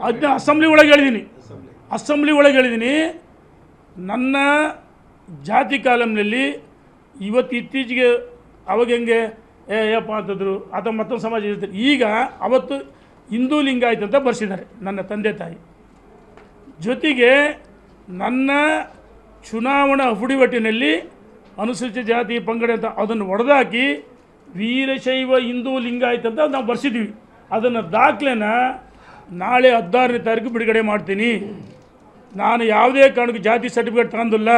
ಅದನ್ನ ಅಸೆಂಬ್ಲಿ ಒಳಗೆ ಹೇಳಿದ್ದೀನಿ ಅಸೆಂಬ್ಲಿ. ಒಳಗೆ ಹೇಳಿದ್ದೀನಿ ನನ್ನ ಜಾತಿ ಕಾಲಮ್ನಲ್ಲಿ ಇವತ್ತು ಇತ್ತೀಚೆಗೆ ಅವಾಗ ಹೆಂಗೆ ಏ ಏಪ್ಪ ಅಂತಂದರು ಅಥವಾ ಮತ್ತೊಂದು ಸಮಾಜ ಇರ್ತಾರೆ ಈಗ ಅವತ್ತು ಹಿಂದೂ ಲಿಂಗಾಯತ್ ಅಂತ ಬರ್ಸಿದ್ದಾರೆ ನನ್ನ ತಂದೆ ತಾಯಿ. ಜೊತೆಗೆ ನನ್ನ ಚುನಾವಣಾ ಹುಡಿವಟ್ಟಿನಲ್ಲಿ ಅನುಸೂಚಿತ ಜಾತಿ ಪಂಗಡ ಅಂತ ಅದನ್ನು ಒಡೆದಾಕಿ ವೀರಶೈವ ಹಿಂದೂ ಲಿಂಗಾಯತ್ ಅಂತ ನಾವು ಬರ್ಸಿದ್ವಿ. ಅದನ್ನು ದಾಖಲೆನ ನಾಳೆ ಹದಿನಾರನೇ ತಾರೀಕು ಬಿಡುಗಡೆ ಮಾಡ್ತೀನಿ. ನಾನು ಯಾವುದೇ ಕಾರಣಕ್ಕೆ ಜಾತಿ ಸರ್ಟಿಫಿಕೇಟ್ ತಗೊಂಡಿಲ್ಲ.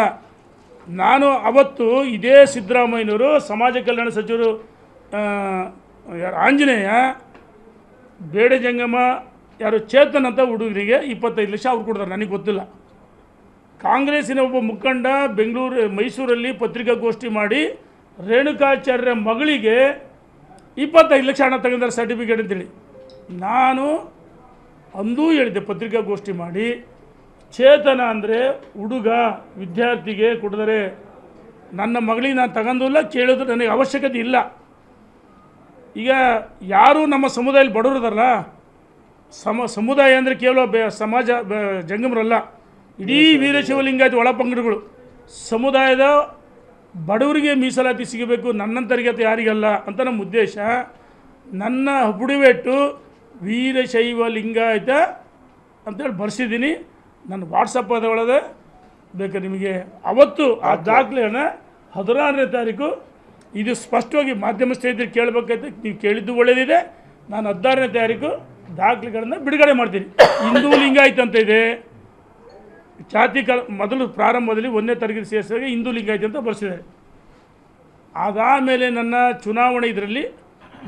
ನಾನು ಅವತ್ತು ಇದೇ ಸಿದ್ದರಾಮಯ್ಯನವರು ಸಮಾಜ ಕಲ್ಯಾಣ ಸಚಿವರು ಯಾರು ಆಂಜನೇಯ, ಬೇಡ ಜಂಗಮ ಯಾರು ಚೇತನ್ ಅಂತ ಹುಡುಗರಿಗೆ ಇಪ್ಪತ್ತೈದು ಲಕ್ಷ ಅವ್ರು ಕೊಡ್ತಾರೆ. ನನಗೆ ಗೊತ್ತಿಲ್ಲ. ಕಾಂಗ್ರೆಸ್ಸಿನ ಒಬ್ಬ ಮುಖಂಡ ಬೆಂಗಳೂರು, ಮೈಸೂರಲ್ಲಿ ಪತ್ರಿಕಾಗೋಷ್ಠಿ ಮಾಡಿ ರೇಣುಕಾಚಾರ್ಯ ಮಗಳಿಗೆ ಇಪ್ಪತ್ತೈದು ಲಕ್ಷ ಹಣ ತಗೊಂಡಾರೆ ಸರ್ಟಿಫಿಕೇಟ್ ಅಂತೇಳಿ. ನಾನು ಅಂದೂ ಹೇಳಿದ್ದೆ ಪತ್ರಿಕಾಗೋಷ್ಠಿ ಮಾಡಿ. ಚೇತನ ಅಂದರೆ ಹುಡುಗ, ವಿದ್ಯಾರ್ಥಿಗೆ ಕೊಡಿದರೆ ನನ್ನ ಮಗಳಿಗೆ ನಾನು ತಗೊಂಡಿಲ್ಲ ಕೇಳೋದು ನನಗೆ ಅವಶ್ಯಕತೆ ಇಲ್ಲ. ಈಗ ಯಾರು ನಮ್ಮ ಸಮುದಾಯದಲ್ಲಿ ಬಡವರದಲ್ಲ ಸಮ, ಸಮುದಾಯ ಅಂದರೆ ಕೇವಲ ಸಮಾಜ ಜಂಗಮರಲ್ಲ, ಇಡೀ ವೀರಶೈವ ಒಳ ಪಂಗಡಗಳು. ಸಮುದಾಯದ ಬಡವರಿಗೆ ಮೀಸಲಾತಿ ಸಿಗಬೇಕು, ನನ್ನಂತರಿಗೆ ಯಾರಿಗಲ್ಲ ಅಂತ ನಮ್ಮ ಉದ್ದೇಶ. ನನ್ನ ಹುಡುವೆಟ್ಟು ವೀರಶೈವ ಲಿಂಗಾಯತ ಅಂತೇಳಿ ಬರ್ಸಿದ್ದೀನಿ. ನನ್ನ ವಾಟ್ಸಪ್ ಅದೊಳಗೆ ಬೇಕಾ ನಿಮಗೆ ಅವತ್ತು ಆ ದಾಖಲೆಯನ್ನು ಹದಿನಾರನೇ ತಾರೀಕು ಇದು ಸ್ಪಷ್ಟವಾಗಿ ಮಾಧ್ಯಮ ಸ್ನೇಹಿತರು ಕೇಳಬೇಕಾಯ್ತು. ನೀವು ಕೇಳಿದ್ದು ಒಳ್ಳೆಯದಿದೆ ನಾನು ಹದಿನಾರನೇ ತಾರೀಕು ದಾಖಲೆಗಳನ್ನು ಬಿಡುಗಡೆ ಮಾಡ್ತೀನಿ. ಹಿಂದೂ ಲಿಂಗಾಯತ್ ಅಂತ ಇದೆ. ಜಾತಿ ಕಾಲ ಮೊದಲು ಪ್ರಾರಂಭದಲ್ಲಿ ಒಂದನೇ ತರಗತಿ ಸೇರಿಸಿದಾಗ ಹಿಂದೂ ಲಿಂಗಾಯತ್ ಅಂತ ಬರ್ಸಿದ್ದಾರೆ. ಅದಾದಮೇಲೆ ನನ್ನ ಚುನಾವಣೆ ಇದರಲ್ಲಿ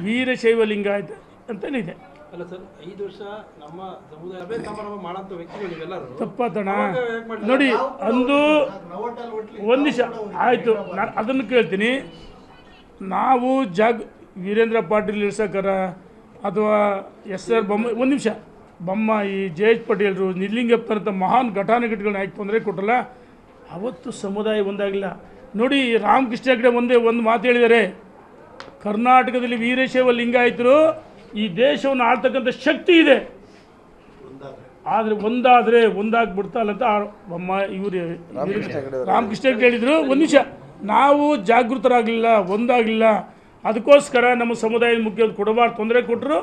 ವೀರಶೈವ ಲಿಂಗಾಯತ ಅಂತಲೇ ಇದೆ. ಅಲ್ಲ ಸರ್ ಐದು ವರ್ಷ ನಮ್ಮ ಸಮುದಾಯ ಸಭೆ ಸಮಾರಂಭ ಮಾಡಂತ ವ್ಯಕ್ತಿಗಳು ನೀವೆಲ್ಲರೂ. ತಪ್ಪಾತಣ ನೋಡಿ ಅಂದು ಒಂದು ನಿಮಿಷ ಆಯಿತು. ನಾನು ಅದನ್ನು ಕೇಳ್ತೀನಿ. ನಾವು ಜಗ್ ವೀರೇಂದ್ರ ಪಾಟೀಲ್ ಇರ್ಸಕರ ಅಥವಾ ಎಸ್ ಆರ್ ಬೊಮ್ಮ ಒಂದು ನಿಮಿಷ. ಬೊಮ್ಮಾಯಿ ಜೆ ಎಚ್ ಪಟೇಲ್ರು ನಿಲ್ಲಿಂಗಪ್ಪನಂಥ ಮಹಾನ್ ಘಟಾನುಘಟಿಗಳನ್ನ ಯಾಕೆ ತೊಂದರೆ ಕೊಟ್ಟಲ್ಲ ಅವತ್ತು ಸಮುದಾಯ ಒಂದಾಗಿಲ್ಲ ನೋಡಿ ರಾಮಕೃಷ್ಣ ಹೆಗಡೆ ಒಂದೇ ಒಂದು ಮಾತು ಹೇಳಿದ್ದಾರೆ. ಕರ್ನಾಟಕದಲ್ಲಿ ವೀರಶೈವ ಲಿಂಗಾಯತರು ಈ ದೇಶವನ್ನು ಆಳ್ತಕ್ಕಂಥ ಶಕ್ತಿ ಇದೆ. ಆದರೆ ಒಂದಾದರೆ ಒಂದಾಗ್ಬಿಡ್ತಲ್ಲ ಅಂತ ಅಮ್ಮ ಇವರು ರಾಮಕೃಷ್ಣ ಹೇಳಿದರು. ಒಂದು ನಿಮಿಷ. ನಾವು ಜಾಗೃತರಾಗಲಿಲ್ಲ ಒಂದಾಗಲಿಲ್ಲ. ಅದಕ್ಕೋಸ್ಕರ ನಮ್ಮ ಸಮುದಾಯದ ಮುಖ್ಯ ಕೊಡಬಾರ್ದು ತೊಂದರೆ ಕೊಟ್ಟರು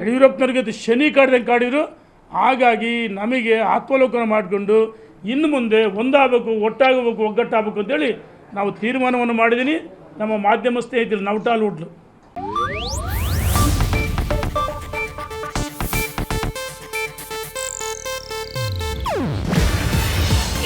ಯಡಿಯೂರಪ್ಪನವ್ರಿಗೆ ಅದು ಶನಿ ಕಾಡ್ದಂಗೆ ಕಾಡಿದರು. ಹಾಗಾಗಿ ನಮಗೆ ಆತ್ಮಲೋಕನ ಮಾಡಿಕೊಂಡು ಇನ್ನು ಮುಂದೆ ಒಂದಾಗಬೇಕು ಒಟ್ಟಾಗಬೇಕು ಒಗ್ಗಟ್ಟಾಗಬೇಕು ಅಂತೇಳಿ ನಾವು ತೀರ್ಮಾನವನ್ನು ಮಾಡಿದ್ದೀನಿ. ನಮ್ಮ ಮಾಧ್ಯಮ ಸ್ನೇಹಿತರು ನವಟಾಲ್ ಹುಡ್ಲು